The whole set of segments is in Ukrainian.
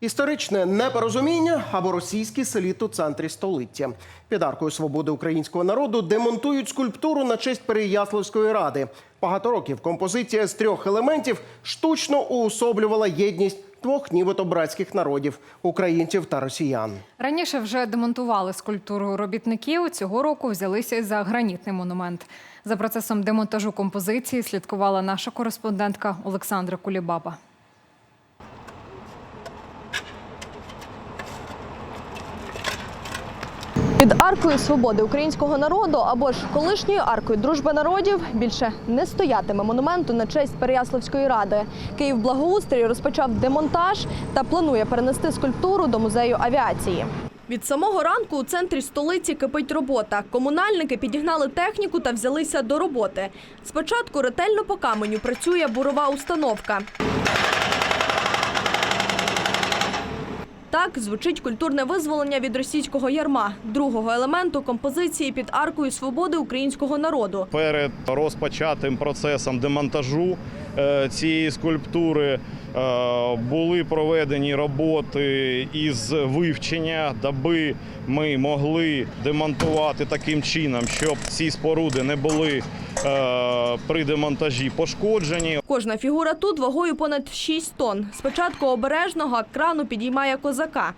Історичне непорозуміння або російський селіт у центрі століття. Під аркою свободи українського народу демонтують скульптуру на честь Переяславської ради. Багато років композиція з трьох елементів штучно уособлювала єдність двох нібито братських народів українців та росіян. Раніше вже демонтували скульптуру робітників. Цього року взялися за гранітний монумент. За процесом демонтажу композиції слідкувала наша кореспондентка Олександра Кулібаба. Під аркою свободи українського народу або ж колишньою аркою дружби народів більше не стоятиме монументу на честь Переяславської ради. Київ благоустрій розпочав демонтаж та планує перенести скульптуру до музею авіації. Від самого ранку у центрі столиці кипить робота. Комунальники підігнали техніку та взялися до роботи. Спочатку ретельно по каменю працює бурова установка. Так звучить культурне визволення від російського ярма, другого елементу композиції під аркою свободи українського народу. Перед розпочатим процесом демонтажу цієї скульптури е, були проведені роботи із вивчення, даби ми могли демонтувати таким чином, щоб ці споруди не були е, при демонтажі пошкоджені. Кожна фігура тут вагою понад 6 тонн. Спочатку обережного крану підіймає козака.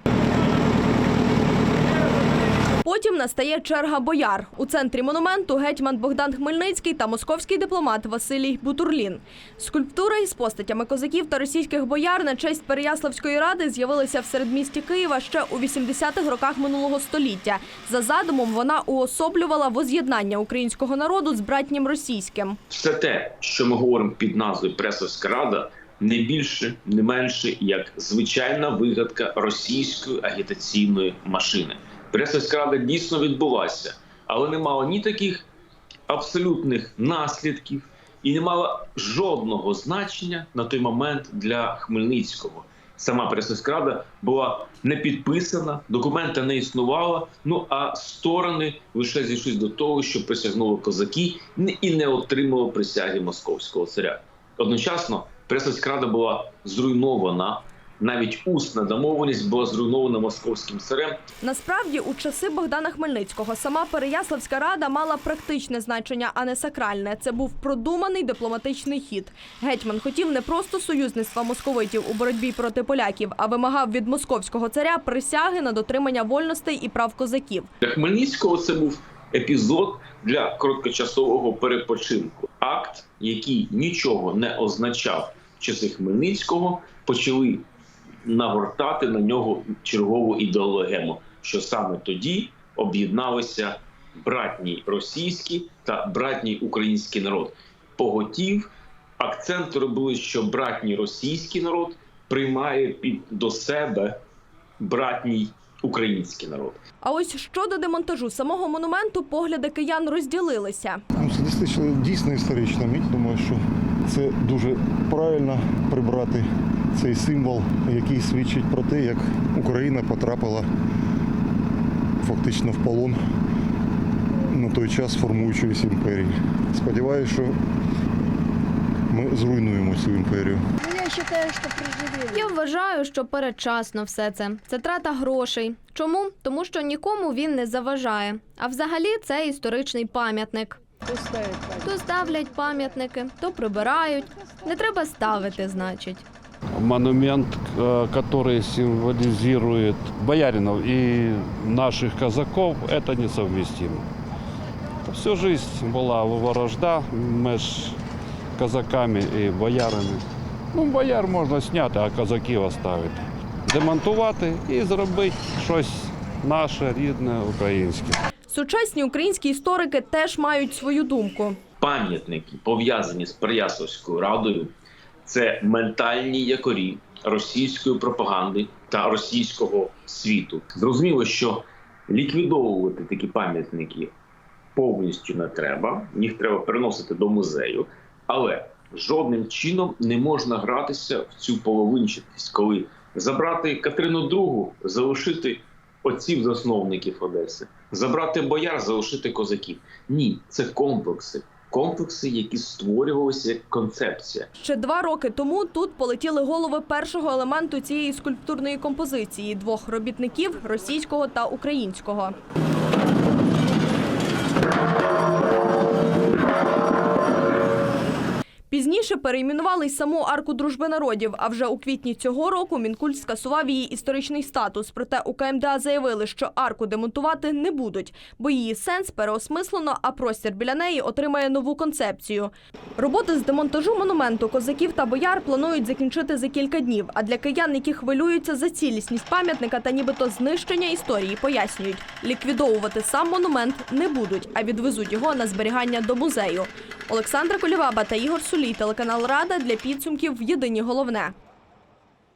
Потім настає черга бояр. У центрі монументу гетьман Богдан Хмельницький та московський дипломат Василій Бутурлін. Скульптури із постатями козаків та російських бояр на честь Переяславської ради з'явилися в середмісті Києва ще у 80-х роках минулого століття. За задумом вона уособлювала воз'єднання українського народу з братнім російським. все те, що ми говоримо під назвою Пресовська рада, не більше, не менше як звичайна вигадка російської агітаційної машини. Пресовська рада дійсно відбулася, але не мала ні таких абсолютних наслідків і не мала жодного значення на той момент для Хмельницького. Сама Пресовська рада була не підписана, документа не існувало. Ну а сторони лише зійшлись до того, що присягнули козаки і не отримали присяги московського царя. Одночасно Пресовська рада була зруйнована. Навіть усна домовленість була зруйнована московським царем. Насправді, у часи Богдана Хмельницького сама Переяславська рада мала практичне значення, а не сакральне. Це був продуманий дипломатичний хід. Гетьман хотів не просто союзництва московитів у боротьбі проти поляків, а вимагав від московського царя присяги на дотримання вольностей і прав козаків. Для Хмельницького це був епізод для короткочасового перепочинку. Акт, який нічого не означав в часи Хмельницького, почали нагортати на нього чергову ідеологему, що саме тоді об'єдналися братній російський та братній український народ. Поготів акцент робили, що братній російський народ приймає під до себе братній український народ. А ось щодо демонтажу самого монументу, погляди киян розділилися. Ну, Це дійсно, дійсно історична мить. Думаю, що це дуже правильно прибрати цей символ, який свідчить про те, як Україна потрапила фактично в полон на той час формуючоїсь імперії. Сподіваюся, що ми зруйнуємо цю імперію Я вважаю, що передчасно все це. Це трата грошей. Чому? Тому що нікому він не заважає. А взагалі це історичний пам'ятник. То ставлять пам'ятники, то прибирають. Не треба ставити, значить. монумент, э, который символизирует бояринов и наших казаков, это несовместимо. Всю жизнь была ворожда между казаками и боярами. Ну, бояр можна зняти, а казаків оставити. Демонтувати і зробити щось наше, рідне, українське. Сучасні українські історики теж мають свою думку. пам'ятники, пов'язані з Переяславською радою, це ментальні якорі російської пропаганди та російського світу. Зрозуміло, що ліквідовувати такі пам'ятники повністю не треба, їх треба переносити до музею, але жодним чином не можна гратися в цю половинчатість, коли забрати Катерину II, залишити отців засновників Одеси, забрати бояр, залишити козаків. Ні, це комплекси. комплекси, які створювалися як концепція. Ще два роки тому тут полетіли голови першого елементу цієї скульптурної композиції двох робітників російського та українського. Пізніше перейменували й саму арку дружби народів. А вже у квітні цього року Мінкульт скасував її історичний статус. Проте у КМДА заявили, що арку демонтувати не будуть, бо її сенс переосмислено, а простір біля неї отримає нову концепцію. Роботи з демонтажу монументу козаків та бояр планують закінчити за кілька днів. А для киян, які хвилюються за цілісність пам'ятника та нібито знищення історії, пояснюють, ліквідовувати сам монумент не будуть, а відвезуть його на зберігання до музею. Олександра Коліваба та Ігор Сулій, телеканал Рада для підсумків. Єдині головне.